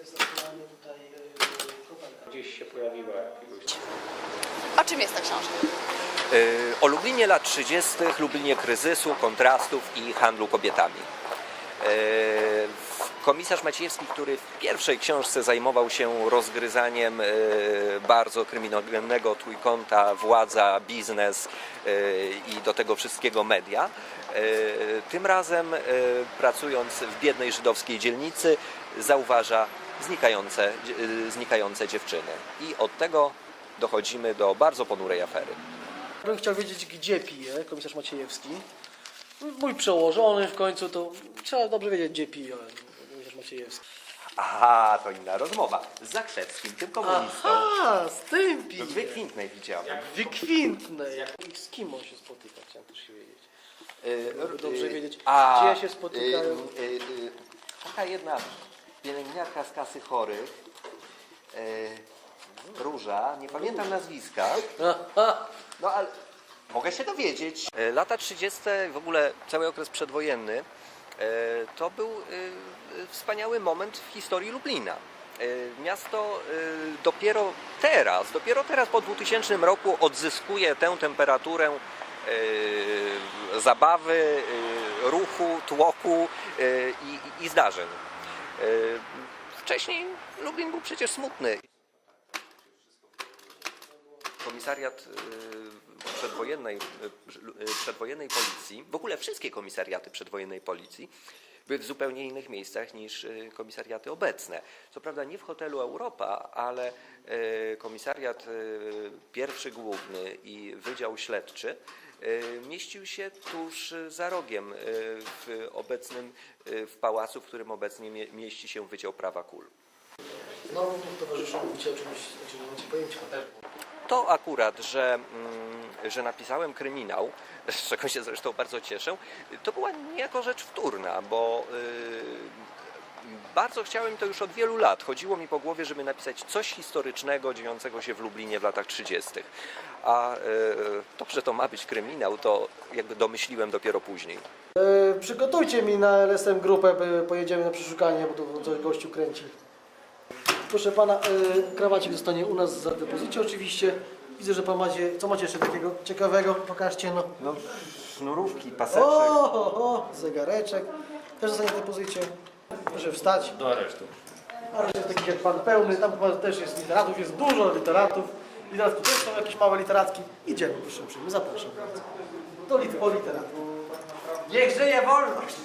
Jest aktualnie tutaj koperta. Gdzieś się pojawiła jakiegoś... O czym jest ta książka? Y, O Lublinie lat 30., Lublinie kryzysu, kontrastów i handlu kobietami. Komisarz Maciejewski, który w pierwszej książce zajmował się rozgryzaniem y, bardzo kryminogennego trójkąta władza, biznes y, i do tego wszystkiego media, y, tym razem pracując w biednej żydowskiej dzielnicy zauważa znikające, znikające dziewczyny. I od tego dochodzimy do bardzo ponurej afery. Bym chciał wiedzieć, gdzie pije komisarz Maciejewski. Mój przełożony w końcu, to trzeba dobrze wiedzieć, gdzie pije Maciejewski. Aha, to inna rozmowa. Z Zakrzewskim, tym komunistą. Aha, z tym W pije. wykwintnej widziałem. Wykwintnej. I z kim on się spotyka, chciałem też się wiedzieć. Żeby dobrze wiedzieć, a, gdzie się spotykają. y, y, y, taka jedna pielęgniarka z kasy chorych, y, Róża, nie pamiętam nazwiska, no ale mogę się dowiedzieć. Lata 30., w ogóle cały okres przedwojenny, to był e, wspaniały moment w historii Lublina. E, Miasto e, dopiero teraz, dopiero teraz po 2000 roku odzyskuje tę temperaturę e, zabawy, e, ruchu, tłoku e, i, zdarzeń. E, Wcześniej Lublin był przecież smutny. Komisariat przedwojennej, y, przedwojennej policji, w ogóle wszystkie komisariaty przedwojennej policji były w zupełnie innych miejscach niż y, komisariaty obecne. Co prawda nie w hotelu Europa, ale y, komisariat pierwszy główny i Wydział Śledczy mieścił się tuż za rogiem w obecnym, w pałacu, w którym obecnie mie- mieści się Wydział Prawa Kul. Znowu towarzyszą mówicie o czymś, o czym nie macie pojęcia. To akurat, że, mm, że napisałem kryminał, z czego się zresztą bardzo cieszę, to była niejako rzecz wtórna, bo yy, bardzo chciałem to już od wielu lat. Chodziło mi po głowie, żeby napisać coś historycznego dziejącego się w Lublinie w latach 30. A yy, to, że to ma być kryminał, to jakby domyśliłem dopiero później. E, przygotujcie mi na LSM grupę, by pojedziemy na przeszukanie, bo to coś gościu kręci. Proszę pana, e, krawacik zostanie u nas za depozycie oczywiście. Widzę, że pan macie, co macie jeszcze takiego ciekawego? Pokażcie no. No, sznurówki, O, o, o, zegareczek. Też zostanie depozycie. Proszę wstać. Do aresztu. A jest takich jak pan pełny, tam chyba też jest literatów, jest dużo literatów. Literatów też są jakieś małe literatki. Idziemy, proszę uprzejmie, zapraszam bardzo. Do lit literatów. Niech żyje wolność!